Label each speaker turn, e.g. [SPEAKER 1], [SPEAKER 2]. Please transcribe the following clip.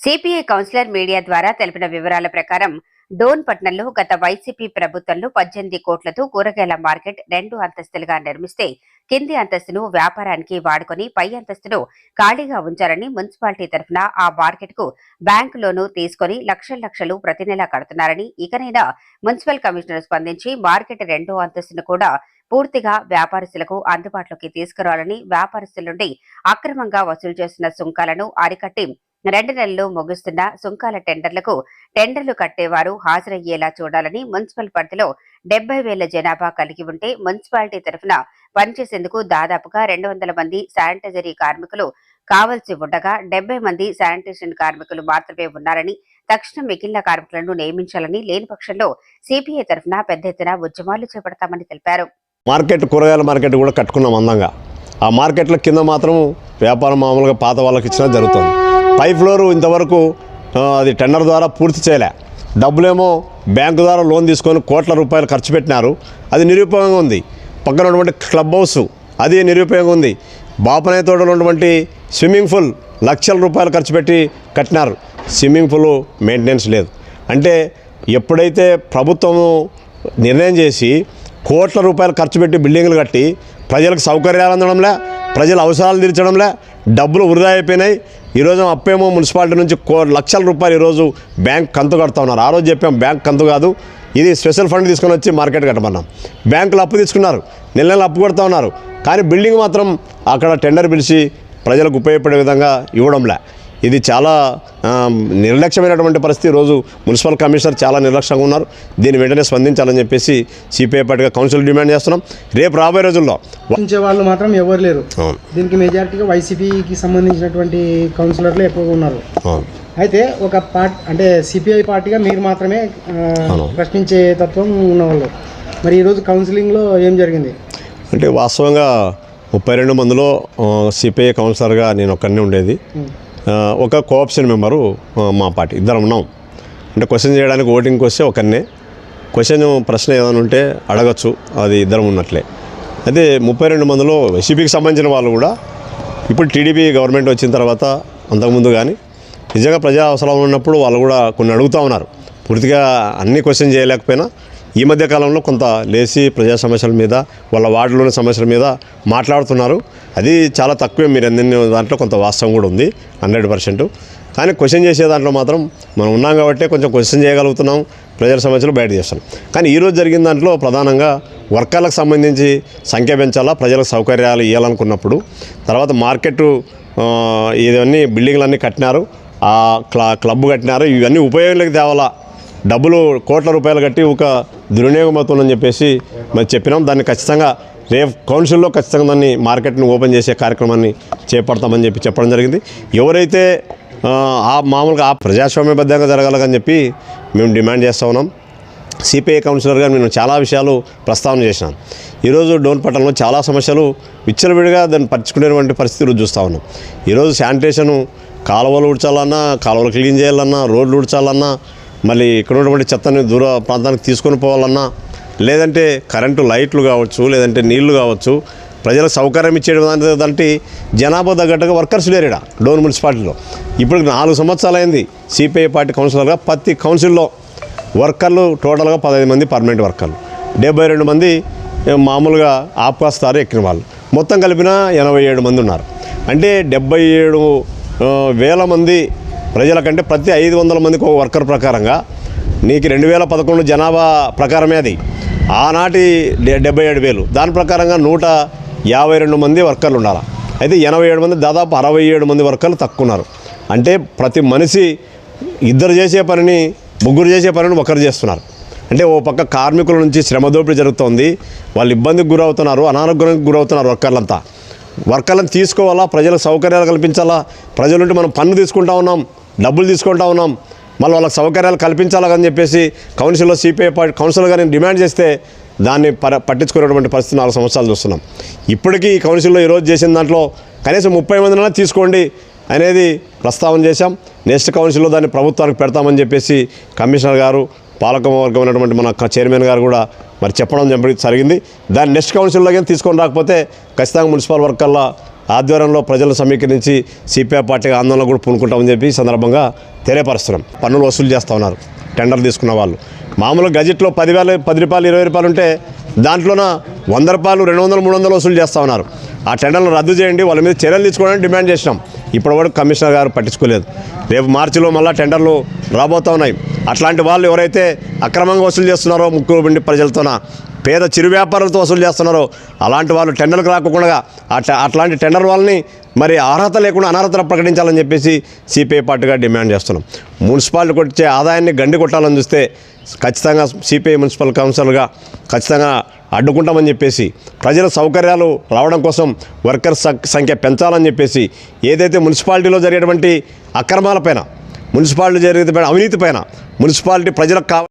[SPEAKER 1] CPI councillor media ద్వారా తెలిపిన వివరాల ప్రకారం డోన్ పట్నంలో గత వైసీపీ ప్రభుత్వంలో పద్దెనిమిది కోట్లతో కూరగాయల మార్కెట్ రెండు అంతస్తులుగా నిర్మిస్తే కింది అంతస్తును వ్యాపారానికి వాడుకొని పై అంతస్తును ఖాళీగా ఉంచారని మున్సిపాలిటీ తరఫున ఆ మార్కెట్కు బ్యాంకు లోను తీసుకొని లక్షల లక్షలు ప్రతి నెలా కడుతున్నారని ఇకనైనా మున్సిపల్ కమిషనర్ స్పందించి మార్కెట్ రెండో అంతస్తును కూడా పూర్తిగా వ్యాపారస్తులకు అందుబాటులోకి తీసుకురావాలని వ్యాపారస్తుల నుండి అక్రమంగా వసూలు చేస్తున్న సుంకాలను అరికట్టి రెండు నెలలు ముగుస్తున్న సుంకాల టెండర్లకు టెండర్లు కట్టేవారు హాజరయ్యేలా చూడాలని మున్సిపల్ పరిధిలో డెబ్బై వేల జనాభా కలిగి ఉంటే మున్సిపాలిటీ తరఫున పనిచేసేందుకు దాదాపుగా రెండు వందల మంది శానిటైజరీ కార్మికులు కావలసి ఉండగా డెబ్బై మంది శానిటేషన్ కార్మికులు మాత్రమే ఉన్నారని తక్షణం మిగిలిన కార్మికులను నియమించాలని లేని పక్షంలో సిపిఐ తరఫున పెద్ద ఎత్తున ఉద్యమాలు చేపడతామని తెలిపారు.
[SPEAKER 2] మార్కెట్ కూరగాయల మార్కెట్ కూడా కట్టుకున్నాం అందంగా. ఆ మార్కెట్ల కింద మాత్రం వ్యాపారం మామూలుగా పాత వాళ్ళకి ఇచ్చినా జరుగుతుంది. పై ఫ్లోర్ ఇంతవరకు అది టెండర్ ద్వారా పూర్తి చేయలే. డబ్బులేమో బ్యాంకు ద్వారా లోన్ తీసుకొని కోట్ల రూపాయలు ఖర్చు పెట్టినారు. అది నిరుపయోగంగా ఉంది. పక్కన ఉన్నటువంటి క్లబ్ హౌస్ అది నిరుపయోగంగా ఉంది. బాపనే తోటలో ఉన్నటువంటి స్విమ్మింగ్ పూల్ లక్షల రూపాయలు ఖర్చు పెట్టి కట్టినారు. స్విమ్మింగ్ పూల్ మెయింటెనెన్స్ లేదు. అంటే ఎప్పుడైతే ప్రభుత్వము నిర్ణయం చేసి కోట్ల రూపాయలు ఖర్చు పెట్టి బిల్డింగ్లు కట్టి ప్రజలకు సౌకర్యాలు అందడంలే ప్రజల అవసరాలు తీర్చడంలే డబ్బులు వృధా అయిపోయినాయి. ఈరోజు అప్పేమో మున్సిపాలిటీ నుంచి కో లక్షల రూపాయలు ఈరోజు బ్యాంక్ కంతు కడతా ఉన్నారు. ఆ రోజు చెప్పాం బ్యాంక్ కంతు కాదు. ఇది స్పెషల్ ఫండ్ తీసుకొని వచ్చి మార్కెట్ కట్టమన్నాం. బ్యాంకులు అప్పు తీసుకున్నారు. నెల నెల అప్పు కొడతా ఉన్నారు. కానీ బిల్డింగ్ మాత్రం అక్కడ టెండర్ పిలిచి ప్రజలకు ఉపయోగపడే విధంగా ఇవ్వడంలే. ఇది చాలా నిర్లక్ష్యమైనటువంటి పరిస్థితి. ఈరోజు మున్సిపల్ కమిషనర్ చాలా నిర్లక్ష్యంగా ఉన్నారు. దీన్ని వెంటనే స్పందించాలని చెప్పేసి సిపిఐ పార్టీగా కౌన్సిల్ డిమాండ్ చేస్తున్నాం. రేపు రాబోయే రోజుల్లో
[SPEAKER 3] వాళ్ళు మాత్రం ఎవరు లేరు. దీనికి మెజారిటీగా వైసీపీకి సంబంధించినటువంటి కౌన్సిలర్లు ఎక్కువగా ఉన్నారు. అయితే ఒక పార్ట్ అంటే సిపిఐ పార్టీగా మీరు మాత్రమే. ప్రశ్నించే తత్వం ఉన్నవాళ్ళు. మరి ఈరోజు కౌన్సిలింగ్లో ఏం జరిగింది?
[SPEAKER 2] అంటే వాస్తవంగా ముప్పై రెండు మందిలో సిపిఐ కౌన్సిలర్గా నేను ఒక్కరినే ఉండేది. ఒక కోఆప్షన్ మెంబరు మా పార్టీ. ఇద్దరం ఉన్నాం. అంటే క్వశ్చన్ చేయడానికి ఓటింగ్కి వస్తే ఒకరినే క్వశ్చన్ ప్రశ్న ఏదైనా ఉంటే అడగచ్చు. అది ఇద్దరం ఉన్నట్లే. అయితే ముప్పై రెండు మందిలో వైసీపీకి సంబంధించిన వాళ్ళు కూడా ఇప్పుడు టీడీపీ గవర్నమెంట్ వచ్చిన తర్వాత అంతకుముందు కానీ నిజంగా ప్రజా అవసరం ఉన్నప్పుడు వాళ్ళు కూడా కొన్ని అడుగుతూ ఉన్నారు. పూర్తిగా అన్ని క్వశ్చన్ చేయలేకపోయినా ఈ మధ్య కాలంలో కొంత లేచి ప్రజా సమస్యల మీద వాళ్ళ వార్డులోని సమస్యల మీద మాట్లాడుతున్నారు. అది చాలా తక్కువే మీరు అందిన దాంట్లో కొంత వాస్తవం కూడా ఉంది హండ్రెడ్ పర్సెంట్. కానీ క్వశ్చన్ చేసే దాంట్లో మాత్రం మనం ఉన్నాం కాబట్టి కొంచెం క్వశ్చన్ చేయగలుగుతున్నాం ప్రజల సమస్యలు బయట చేస్తున్నాం కానీ ఈరోజు జరిగిన దాంట్లో ప్రధానంగా వర్కర్లకు సంబంధించి సంఖ్య పెంచాలా ప్రజలకు సౌకర్యాలు ఇవ్వాలనుకున్నప్పుడు తర్వాత మార్కెట్ ఇవన్నీ బిల్డింగ్లన్నీ కట్టినారు ఆ క్లా క్లబ్ కట్టినారు ఇవన్నీ ఉపయోగంలోకి తేవాలా డబ్బులు కోట్ల రూపాయలు కట్టి ఒక దుర్వినియోగం అవుతుందని చెప్పేసి మరి చెప్పినాం. దాన్ని ఖచ్చితంగా రేపు కౌన్సిల్లో ఖచ్చితంగా దాన్ని మార్కెట్ని ఓపెన్ చేసే కార్యక్రమాన్ని చేపడతామని చెప్పి చెప్పడం జరిగింది. ఎవరైతే ఆ, మామూలుగా ఆ ప్రజాస్వామ్యబద్ధంగా జరగాలని చెప్పి మేము డిమాండ్ చేస్తూ ఉన్నాం. సిపిఐ కౌన్సిలర్గా నేను చాలా విషయాలు ప్రస్తావన చేసినాను ఈరోజు డోన్ పట్టణంలో చాలా సమస్యలు విచ్చలవిడిగా దాన్ని పరుచుకునేటువంటి పరిస్థితులు చూస్తూ ఉన్నాం. ఈరోజు శానిటేషను కాలువలు ఉడ్చాలన్నా కాలువలు క్లీన్ చేయాలన్నా రోడ్లు ఉడ్చాలన్నా మళ్ళీ ఇక్కడ ఉన్నటువంటి చెత్తని దూర ప్రాంతానికి తీసుకొని పోవాలన్నా లేదంటే కరెంటు లైట్లు కావచ్చు లేదంటే నీళ్ళు కావచ్చు ప్రజలకు సౌకర్యం ఇచ్చేటువంటి జనాభా తగ్గట్టుగా వర్కర్స్ లేరు ఇక్కడ డోన్ మున్సిపాలిటీలో. ఇప్పుడు నాలుగు సంవత్సరాలు అయింది సిపిఐ పార్టీ కౌన్సిలర్గా ప్రతి కౌన్సిల్లో వర్కర్లు టోటల్గా పదహైదు మంది పర్మనెంట్ వర్కర్లు. డెబ్బై రెండు మంది మామూలుగా ఆపుకాస్తారు ఎక్కిన వాళ్ళు. మొత్తం కలిపిన ఎనభై ఏడు మంది ఉన్నారు. అంటే డెబ్బై ఏడు వేల మంది ప్రజల కంటే ప్రతి ఐదు వందల మందికి ఒక వర్కర్ ప్రకారంగా నీకు రెండు వేల పదకొండు జనాభా ప్రకారమే అది. ఆనాటి డె- డెబ్బై ఏడు వేలు. దాని ప్రకారంగా నూట యాభై రెండు మంది వర్కర్లు ఉండాలి? అయితే ఎనభై ఏడు మంది దాదాపు అరవై ఏడు మంది వర్కర్లు తక్కువ ఉన్నారు. అంటే ప్రతి మనిషి ఇద్దరు చేసే పనిని ముగ్గురు చేసే పనిని ఒకరు చేస్తున్నారు. అంటే ఓ పక్క కార్మికుల నుంచి శ్రమ దోపిడీ జరుగుతోంది. వాళ్ళు ఇబ్బందికి గురవుతున్నారు అనారోగ్యానికి గురవుతున్నారు వర్కర్లంతా. వర్కర్లను తీసుకోవాలా? ప్రజలకు సౌకర్యాలు కల్పించాలా? ప్రజల నుండి మనం పన్ను తీసుకుంటా ఉన్నాం. డబ్బులు తీసుకుంటా ఉన్నాం. మళ్ళీ వాళ్ళకి సౌకర్యాలు కల్పించాలని చెప్పేసి కౌన్సిల్లో సిపిఐ పార్టీ కౌన్సిల్గా నేను డిమాండ్ చేస్తే దాన్ని పర పట్టించుకునేటువంటి పరిస్థితి నాలుగు సంవత్సరాలు చూస్తున్నాం. ఇప్పటికీ ఈ కౌన్సిల్లో ఈరోజు చేసిన దాంట్లో కనీసం ముప్పై మందినైనా తీసుకోండి అనేది ప్రస్తావన చేశాం. నెక్స్ట్ కౌన్సిల్లో దాన్ని ప్రభుత్వానికి పెడతామని చెప్పేసి కమిషనర్ గారు పాలకవర్గం ఉన్నటువంటి మన చైర్మన్ గారు కూడా మరి చెప్పడం జరిగింది. దాన్ని నెక్స్ట్ కౌన్సిల్లో కానీ తీసుకొని రాకపోతే ఖచ్చితంగా మున్సిపల్ వర్కర్ల ఆధ్వర్యంలో ప్రజలు సమీకరించి సిపిఐ పార్టీ ఆందోళన కూడా పూనుకుంటామని చెప్పి సందర్భంగా తెలియపరుస్తున్నాం. పన్నులు వసూలు చేస్తూ ఉన్నారు. టెండర్ తీసుకున్న వాళ్ళు. మామూలుగా గజెట్లో పదివేలు పది రూపాయలు ఇరవై రూపాయలు ఉంటే దాంట్లోన వంద రూపాయలు రెండు వందలు మూడు వందలు వసూలు చేస్తూ ఉన్నారు. ఆ టెండర్లు రద్దు చేయండి వాళ్ళ మీద చర్యలు తీసుకోవడానికి డిమాండ్ చేసినాం. ఇప్పటివరకు కమిషనర్ గారు పట్టించుకోలేదు. రేపు మార్చిలో మళ్ళీ టెండర్లు రాబోతూ ఉన్నాయి. అట్లాంటి వాళ్ళు ఎవరైతే అక్రమంగా వసూలు చేస్తున్నారో ముక్కు పిండి ప్రజలతోన పేద చిరు వ్యాపారులతో వసూలు చేస్తున్నారో. అలాంటి వాళ్ళు టెండర్లకు రాకుండా అట్లా అట్లాంటి టెండర్ వాళ్ళని మరి అర్హత లేకుండా అనర్హత ప్రకటించాలని చెప్పేసి సిపిఐ పార్టీగా డిమాండ్ చేస్తున్నాం. మున్సిపాలిటీకి వచ్చే ఆదాయాన్ని గండి కొట్టాలని చూస్తే ఖచ్చితంగా సిపిఐ మున్సిపల్ కౌన్సిలర్గా ఖచ్చితంగా అడ్డుకుంటామని చెప్పేసి ప్రజల సౌకర్యాలు రావడం కోసం వర్కర్స్ సంఖ్య- సంఖ్య పెంచాలని చెప్పేసి ఏదైతే మున్సిపాలిటీలో జరిగేటువంటి అక్రమాలపైన మున్సిపాలిటీ జరిగే అవినీతి పైన మున్సిపాలిటీ ప్రజలకు కావాలి